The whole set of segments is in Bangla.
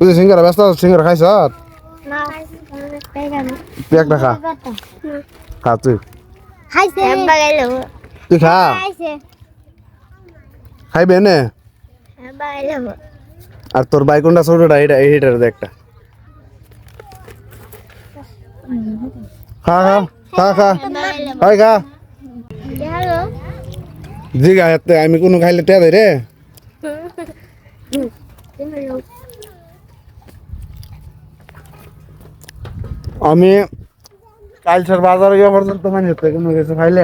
তুই সিঙ্গারা ব্যস্ত আছিস? সিঙ্গারা খাইছ না তুই একটা খা খা তুই খাইছে বাগাইলো তুই খা খাইছে খাইবে নে বাগাইলো আর তোর বাইক কোনটা ছোটটা এটা এইটার দে একটা খা খা খা খা খাই খা হ্যালো জি গা এতে আমি কোনো খাইলে তে দে রে আমি কাল স্যার বাজারে গিয়ে পর্যন্ত মানে হতে কোনো কিছু খাইলে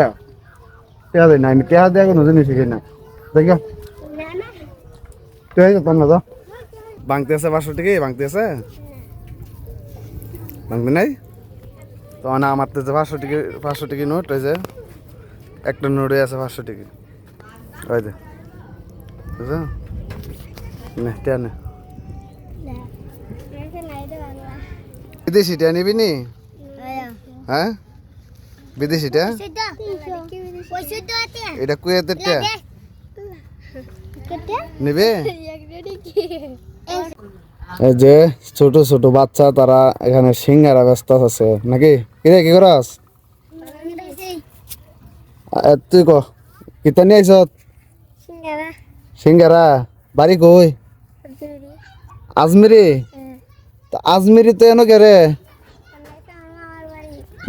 তে দেয় না, আমি তে দেয় কোনো জিনিস খাই না। দেখ তুই যেতাম না তো পাঁচশো টিকি বাংতে আছে বাংতে নাই? তো না, আমার তো পাঁচশো টিকি পাঁচশো টিকি নোট, ওই যে একটা নোটে আছে পাঁচশো টিকি ওই যে, বুঝছ? নে টিয়া নে বিদেশিটা নিবি নি? হ্যাঁ। বিদেশিটা? এটা কুয়েতের টিয়া নিবে? এই যে ছোট ছোট বাচ্চা তারা এখানে সিঙ্গারা ব্যস্ত আছে। নাকি? কিরে কি করস? তুই ক? কিতা নিয়ে আইস সিঙ্গারা? বাড়ি কই? আজমিরি? তা আজমিরি তো এনো কে রে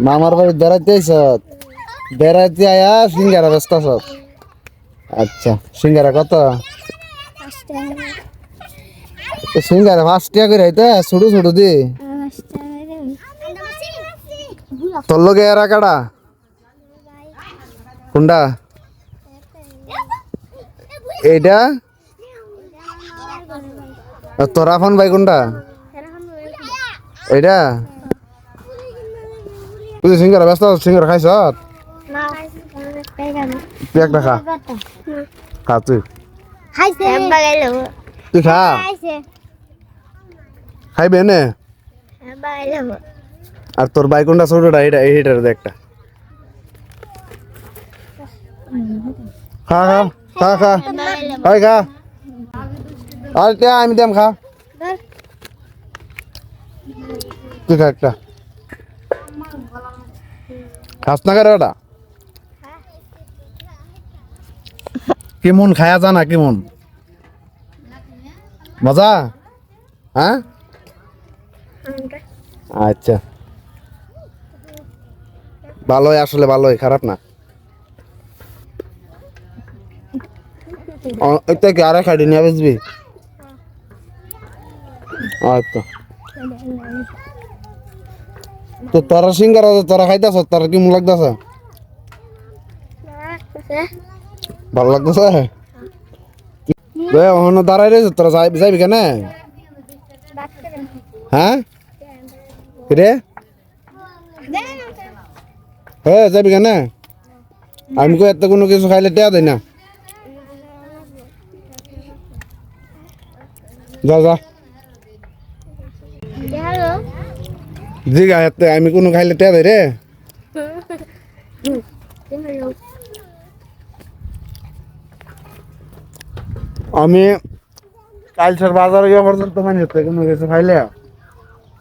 মামার বাড়ি বেড়াইতে আইস বেড়াইতে আয়া সিঙ্গারা ব্যস্ত আছ আচ্ছা সিঙ্গারা কত? সিঙ্গারা পাঁচ টাকা করে আইতা ছোটো ছোটো দি? তোর লগে এরা কাটা কোনটা এইটা তোর আফান ভাই কোনটা এইটা তুই সিঙ্গারা ব্যস্ত? সিঙ্গারা খাইছ? একটা খা। খা তুই। তুই খা। খাইবে নে? আর তোর বাইক কোনটা ছোটটা এটা এইটার দে একটা। খা খা খা খা। খাই খা। আর আমি দেম খা। একটা খাস না করে ওটা কেমন, খায়া জানা কেমন? মজা? হ্যাঁ? আচ্ছা। ভালোই, আসলে ভালোই, খারাপ না। এটা কি আরে খাইডি নিয়ে বেসবি আচ্ছা। তো তোরা সিঙ্গারা তোরা খাইতেছ তোরা কি লাগতেছ? ভালো লাগতেছে? ওখানে দাঁড়াই রয়েছে তোরা যাই- যাইবি কেন? হ্যাঁ? রে হ্যাঁ যাবি কেন? আমি কই এত কোনো কিছু খাইলে টেয়া দেয় না। যা যা। জি গা এতে আমি কোনো খাইলে টেয়া দেয় রে। আমি কাল স্যার বাজারে গিয়ে পর্যন্ত মানে হতে কোনো কিছু খাইলে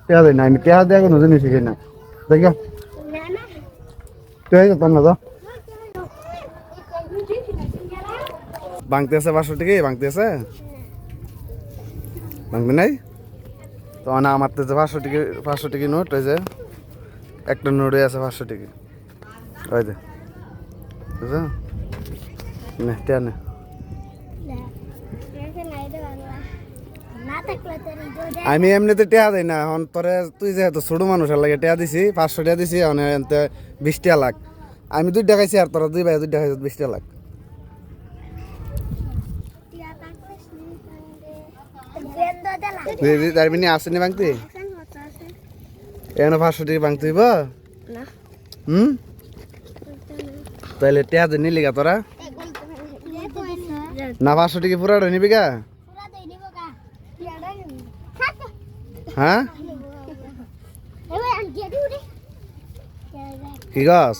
টেয়া দেয় না। আমি টেয়া দেয় কোনো জিনিস খাই না। দেখ। তুই যেতাম না তো বাংতে আছে পাঁচশো টিকি বাংতে আছে? বাংতে নাই? তো না, আমার তো পাঁচশো টিকি পাঁচশো টিকি নোট, ওই যে একটা নোটে আছে পাঁচশো টিকি। ওই যে, বুঝছ? নে টিয়া আমি এমনিতে টেয়া দেই না, এখন তোরে, তুই যেহেতু ছোট মানুষের লাগে টেয়া দিছি, পাঁচশো টেয়া দিছি মানে এনতে বিশ টিয়া লাখ আমি দুই খাইছি আর তোরা দুই ভাই দুই টাকা খাইছিস বিশ টিয়া লাখ দিদি তারবি নি আসেনি বাংতি? এখানে পাঁচশো টাকা বাংতি হইব। হুম? তাহলে টেয়া নিলি গা তোরা? না পাঁচশো টাকা পুরাটা নিবি গা? হ্যাঁ? কি গাছ?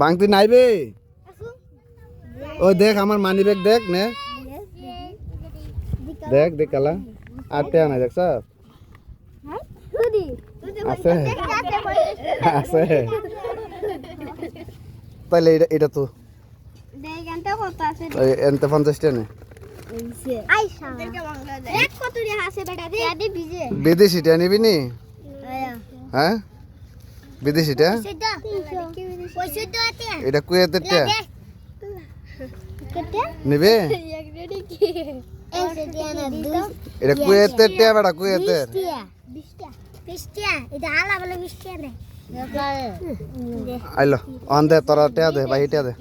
বাংতি নাইবে? ও দেখ আমার মানি ব্যাগ দেখ নে। দেখ দেখ কালা। আর টেয়া নাই দেখছ তুদি আছে। আছে। তাহলে এটা এটা তো। এনতে পঞ্চাশ টাকা নেই আইসা। দেখ কত রে আছে বেটা দে। দে ভিজে বিদেশিটা নিবি নি? হ্যাঁ? বিদেশিটা? এটা কুয়েতের নিবে? না এটা কুয়েতের টিয়া বেটা কুয়েতের টিয়া 20 টিয়া 20 টিয়া এটা আলা বলে 20 টিয়া নে আইলো অন দে তোরা টিয়া দে ভাই টিয়া দে